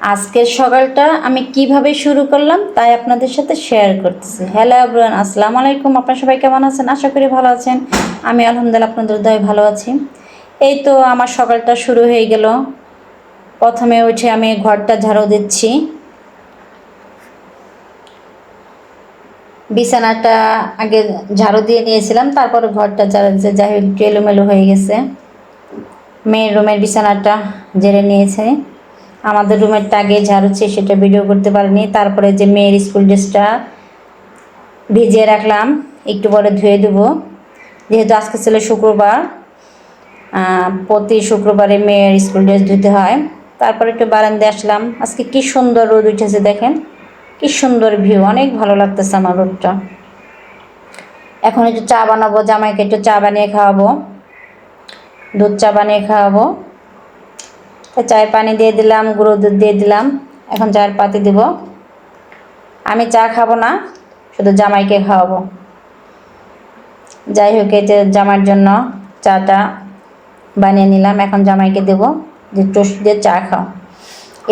আজকের সকালটা আমি কীভাবে শুরু করলাম তাই আপনাদের সাথে শেয়ার করতেছি। হ্যালো এভরিওয়ান আসসালামু আলাইকুম। আপনারা সবাই কেমন আছেন? আশা করি ভালো আছেন। আমি আলহামদুলিল্লাহ আপনাদের দয় ভালো আছি। এই তো আমার সকালটা শুরু হয়ে গেল। প্রথমে উঠে আমি ঘরটা ঝাড়ু দিচ্ছি। বিছানাটা আগে ঝাড়ু দিয়ে নিয়েছিলাম, তারপরে ঘরটা ঝাড়ু দিয়েছে। যাই হোক এলোমেলো হয়ে গেছে। মেয়ের রুমের বিছানাটা জেরে নিয়েছে। আমাদের রুমেরটা আগে ঝাড়ুচ্ছে সেটা ভিডিও করতে পারিনি। তারপরে যে মেয়ের স্কুল ড্রেসটা ভিজিয়ে রাখলাম, একটু পরে ধুয়ে দেবো। যেহেতু আজকে ছিল শুক্রবার প্রতি শুক্রবারে মেয়ের স্কুল ড্রেস ধুতে হয়। তারপরে একটু বারান্দায় আসলাম। আজকে কি সুন্দর রোদ উঠেছে দেখেন। কি সুন্দর ভিউ অনেক ভালো লাগতেছে আমার রোদটা। এখন একটু চা বানাবো, জামাইকে একটু চা বানিয়ে খাওয়াবো। দুধ চা বানিয়ে খাওয়াবো। চায়ের পানি দিয়ে দিলাম, গুঁড়ো দুধ দিয়ে দিলাম। এখন চায়ের পাতি দিব। আমি চা খাব না, শুধু জামাইকে খাওয়াবো। যাই হোক, এই যে জামাইয়ের জন্য চাটা বানিয়ে নিলাম। এখন জামাইকে দেবো যে টোস্ট দিয়ে চা খাও।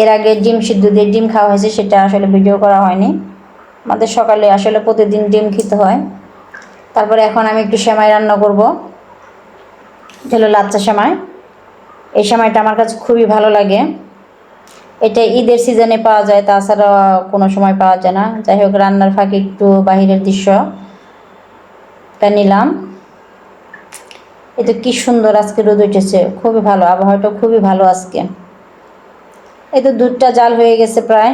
এর আগে ডিম সিদ্ধ দিয়ে ডিম খাওয়া হয়েছে, সেটা আসলে ভিডিও করা হয়নি। আমাদের সকালে আসলে প্রতিদিন ডিম খেতে হয়। তারপরে এখন আমি একটু সেমাই রান্না করব। হলো লাচ্চা সেমাই। এই সময়টা আমার কাছে খুবই ভালো লাগে। এটা ঈদের সিজনে পাওয়া যায় তাছাড়া কোনো সময় পাওয়া যায় না। যাই হোক, রান্নার ফাঁকে একটু বাহিরের দৃশ্যটা নিলাম। এটা কি সুন্দর আজকে রোদ উঠেছে, খুবই ভালো আবহাওয়াটা খুবই ভালো আজকে। এই তো দুধটা জাল হয়ে গেছে প্রায়।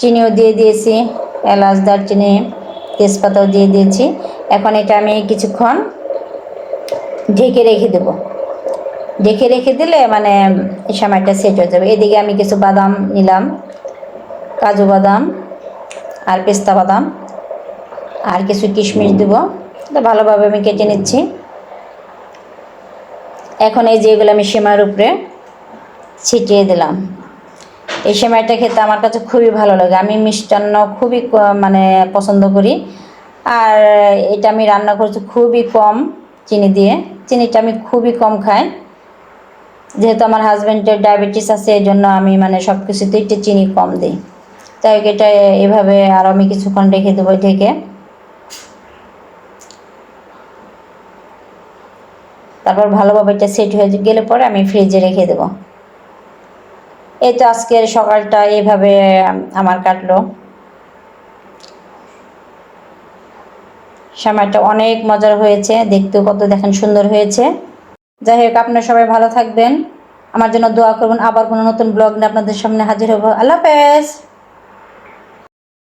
চিনিও দিয়ে দিয়েছি, এলাচ, দারচিনি, তেজপাতাও দিয়ে দিয়েছি। এখন এটা আমি কিছুক্ষণ ঢেকে রেখে দেবো। ঢেকে রেখে দিলে মানে সময়টা সেট হয়ে যাবে। এদিকে আমি কিছু বাদাম নিলাম, কাজু বাদাম আর পেস্তা বাদাম আর কিছু কিশমিশ দেব। তো ভালোভাবে আমি কেটে নিচ্ছি। এখন এই যেগুলো আমি সেমাইয়ের উপরে ছিটিয়ে দিলাম। এই সেমাইটা খেতে আমার কাছে খুবই ভালো লাগে। আমি মিষ্টান্ন খুবই মানে পছন্দ করি। আর এটা আমি রান্না করছি খুবই কম চিনি দিয়ে। চিনিটা আমি খুবই কম খাই। যেহেতু আমার হাজব্যান্ডের ডায়াবেটিস আছে এই জন্য আমি মানে সব কিছুতে একটু চিনি কম দিই। তাই এটা এভাবে আর আমি কিছুক্ষণ রেখে দেবো ঢেকে। তারপর ভালোভাবে এটা সেট হয়ে গেলে পরে আমি ফ্রিজে রেখে দেবো। এই তো আজকের সকালটা এইভাবে আমার কাটলো। সময়টা অনেক মজার হয়েছে, দেখতেও কত দেখেন সুন্দর হয়েছে। যাই হোক, আপনারা সবাই ভালো থাকবেন। আমার জন্য দোয়া করবেন আবার কোনো নতুন ব্লগ নিয়ে আপনাদের সামনে হাজির হব। আল্লাহ হাফেজ।